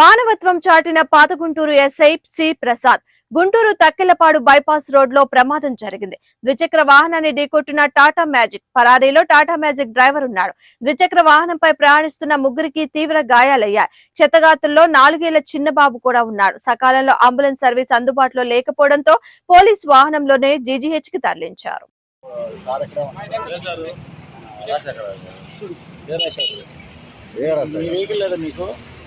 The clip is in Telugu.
మానవత్వం చాటిన పాత Guntur S I C Prasad. Guntur Takkellapadu bypass రోడ్లో ప్రమాదం జరిగింది. ద్విచక్ర వాహనాన్ని ఢీకొట్టిన టాటా మ్యాజిక్ పరారీలో టాటా మ్యాజిక్ డ్రైవర్ ఉన్నాడు. ద్విచక్ర వాహనంపై ప్రయాణిస్తున్న ముగ్గురికి తీవ్ర గాయాలయ్యాయి. క్షతగాతుల్లో నాలుగేళ్ళ చిన్న బాబు కూడా ఉన్నాడు. సకాలంలో అంబులెన్స్ సర్వీస్ అందుబాటులో లేకపోవడంతో పోలీస్ వాహనంలోనే జీజీహెచ్కి తరలించారు మీకు?